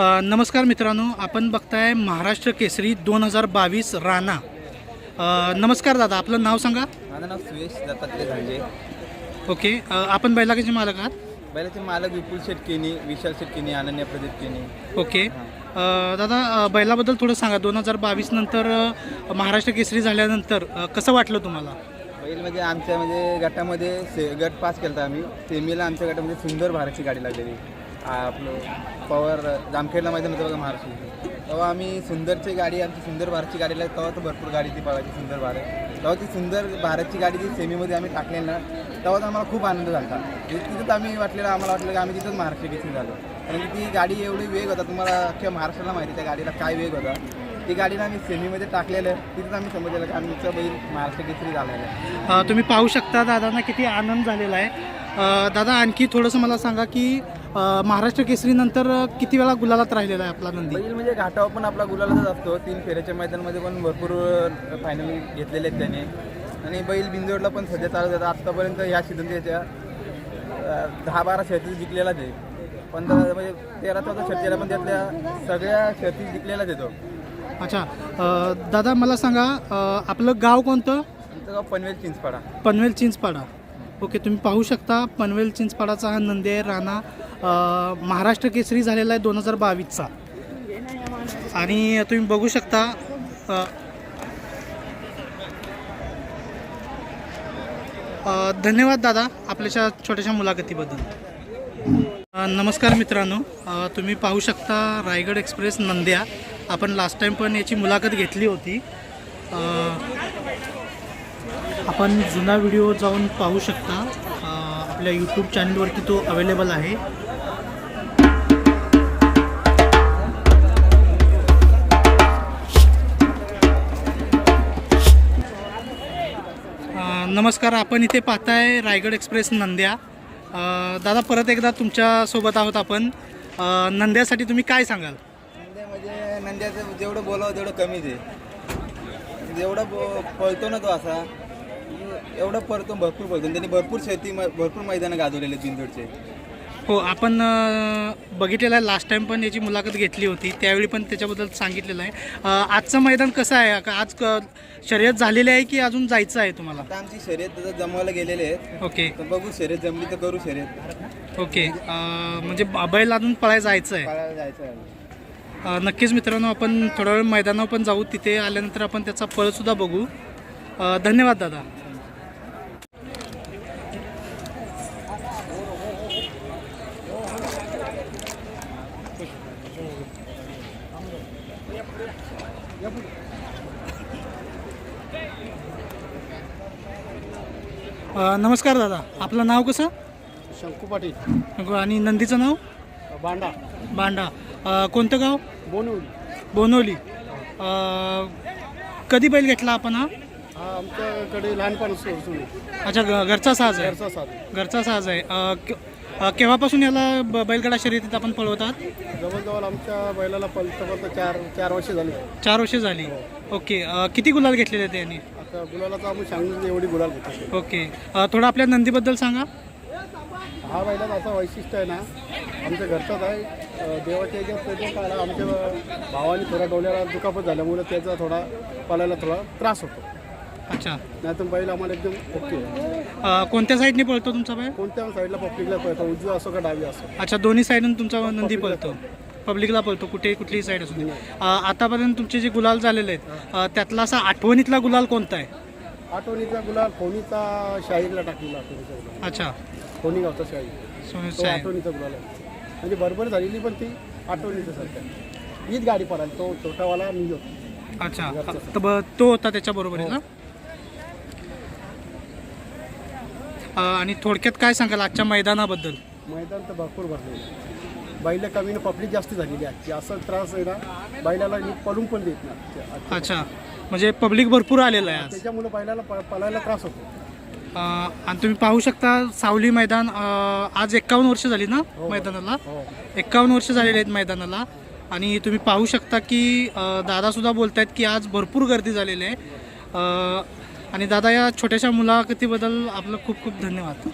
नमस्कार मित्रांनो आपण बघताय महाराष्ट्र केसरी दोन हजार बावीस राणा. नमस्कार दादा आपलं नाव सांगा? माझं नाव सुयश दत्तात्रय झांजे. ओके अ, आपण बैलागाचे मालक आहात? बैलाचे मालक विपुल शेट केनी विशाल शेट केनी अनन्या प्रदीप केनी. ओके अ, दादा अ, बैलाबद्दल थोडं सांगा. दोन हजार बावीस नंतर अ, महाराष्ट्र केसरी झाल्यानंतर अ, कसं वाटलं तुम्हाला? बैल म्हणजे आमच्या म्हणजे गटामध्ये से गट पास केला आम्ही. सेमीला आमच्या गटामध्ये सुंदर भारतची गाडी लागलेली. आपलं पवार जामखेडला माहिती नव्हतं बघा महाराष्ट्र तेव्हा आम्ही सुंदरची गाडी आमची सुंदर भारतची गाडी लागली तेव्हा तर भरपूर गाडी ती पळायची सुंदर भारत. तेव्हा ती सुंदर भारतची गाडी ती सेमीमध्ये आम्ही टाकली ना तेव्हा तर आम्हाला खूप आनंद झाला. म्हणजे तिथंच आम्ही वाटलेलं आम्हाला वाटलं की आम्ही तिथंच महाराष्ट्र केसरी झालो कारण की ती गाडी एवढी वेग होता तुम्हाला अख्ख्या महाराष्ट्राला माहिती आहे त्या गाडीला काय वेग होता. ती गाडीला आम्ही सेमीमध्ये टाकलेलं तिथंच आम्ही समजलेलं की आमचं बैल महाराष्ट्र केसरी झालेलं आहे. तुम्ही पाहू शकता दादांना किती आनंद झालेला आहे. दादा आणखी थोडंसं मला सांगा की महाराष्ट्र केसरीनंतर किती वेळा गुलालात राहिलेला आहे आपला नंदी? बैल म्हणजे घाटावर पण आपला गुलालाच असतो. तीन फेऱ्याच्या मैदानामध्ये पण भरपूर फायनल घेतलेले आहेत त्याने. आणि बैल बिंदोडला पण सध्या चालू होता आत्तापर्यंत ह्या सीझन त्याच्या दहा बारा शर्ती जिंकलेलाच आहे. पंधरा म्हणजे तेरा चौदा शर्तीला पण त्यातल्या सगळ्या शर्ती जिंकलेलाच येतो अच्छा. अ, दादा मला सांगा अ, आपलं गाव कोणतं? आमचं गाव पनवेल चिंचपाडा. पनवेल चिंचपाडा. ओके तुम्ही पाहू शकता पनवेल चिंचपाडाचा हा नंदी आहे राणा. महाराष्ट्र केसरी झालेला आहे दोन हजार बावीसचा. आणि तुम्ही बघू शकता धन्यवाद दादा आपल्याच्या छोट्याशा मुलाखतीबद्दल. नमस्कार मित्रांनो. तुम्ही पाहू शकता रायगड एक्सप्रेस नंद्या. आपण लास्ट टाईम पण याची मुलाखत घेतली होती. आपण जुना व्हिडिओ जाऊन पाहू शकता. आपल्या यूट्यूब चॅनलवरती तो अवेलेबल आहे. नमस्कार आपण इथे पाहताय रायगड एक्सप्रेस नंद्या. दादा परत एकदा तुमच्यासोबत आहोत आपण. नंद्यासाठी तुम्ही काय सांगाल? नंद्या म्हणजे नंद्याचं जेवढं बोलावं तेवढं कमीच आहे. जेवढं बो पळतो ना तो असा. एवढं पळतो भरपूर पळतो. आणि त्यांनी भरपूर शेती भरपूर मैदानं गाजवलेले बिंदोडचे हो आपण बघितलेलं आहे लास्ट टाइम पण याची मुलाखत घेतली होती. त्यावेळी पण त्याच्याबद्दल सांगितलेलं आहे. आजचं मैदान कसं आहे? का आज क- शर्यत झालेली आहे की अजून जायचं आहे तुम्हाला? आता आमची शर्यत जमवायला गेलेले आहेत. ओके. तर बघू शर्यत जमली तर करू शर्यत. ओके. म्हणजे बैल अजून पळायला जायचं आहे. पाळायला जायचं आहे. नक्कीच मित्रांनो आपण थोड्या वेळ मैदानावर पण जाऊ. तिथे आल्यानंतर आपण त्याचा पळसुद्धा बघू. धन्यवाद दादा. नमस्कार दादा. आपलं नाव कसं? शंकू पाटील. आणि नंदीचं नाव? बांडा. बांडा. अ, कोणतं गाव? बोनवली अ, कधी बैल घेतला आपण हा? हा आमच्याकडे लहानपण सुरू अच्छा घ- घरचा साज आहे. घरचा साथ घरचा साज आहे. अ, के- अ, केव्हापासून याला ब- बैलगाडा शर्यतीत आपण पळवतात? जवळजवळ आमच्या बैलाला पलतं पलतं चार चार वर्ष झाली. चार वर्षे झाली. ओके. अ, किती गुलाल घेतलेले आहेत त्यांनी आता गुलालाचा आम्ही सांगून एवढी गुलाल घेतो ओके. अ, थोडं आपल्या नंदीबद्दल सांगा. हा बैलाचा असं वैशिष्ट्य आहे ना आमच्या घरचाच आहे. देवाच्या याच्यात त्याच्या काळा आमच्या भावाने थोडा डोल्याला दुखापत झाल्यामुळे त्याचा थोडा पळायला थोडा त्रास होतो. अच्छा. नाहीतर बैल आम्हाला एकदम ओके आहे. अ, कोणत्या साईडने पळतो तुमचा बैल? कोणत्या साईडला पब्लिकला पळतो? उजवा असो का डावी असो? अच्छा दोन्ही साईडून तुमचा नंदी पळतो. पब्लिकला पळतो कुठे कुठलीही साईड असू दे. अ, आतापर्यंत तुमचे जे गुलाल झालेले आहेत अ, त्यातला असा आठवणीतला गुलाल कोणता आहे? आठवणीचा गुलाल फोनीचा शाहीरला टाकलेला आठवणीचा अच्छा. फोनी गावचा शाहीर. तो. आठवणीचा गुलाल आहे. म्हणजे बरोबर झालेली पण ती आठवणीचं सारखं. हीच गाडी पडाल तो छोटावाला मी होतो. अच्छा. तर ब- तो होता त्याच्याबरोबर आहे ना? अ, आणि थोडक्यात काय सांगाल आजच्या मैदानाबद्दल? मैदान तर भरपूर भरलेलं आहे. बैल कमीनं पब्लिक जास्त झालेली आहे. आजची असं त्रास आहे ना बैलाला नीट पळून पण देत नाही. अच्छा. म्हणजे पब्लिक भरपूर आलेलं आहे आज. त्याच्यामुळे बैलाला प- पळायला त्रास होतो. आणि तुम्ही पाहू शकता सावली मैदान आज एक्कावन्न वर्ष झाली ना मैदानाला? हो. एक्कावन्न वर्ष झालेली आहेत मैदानाला. आणि तुम्ही पाहू शकता की दादासुद्धा बोलत आहेत की आज भरपूर गर्दी झालेली आहे. आणि दादा या छोट्याशा मुलाखतीबद्दल आपलं खूप खूप धन्यवाद.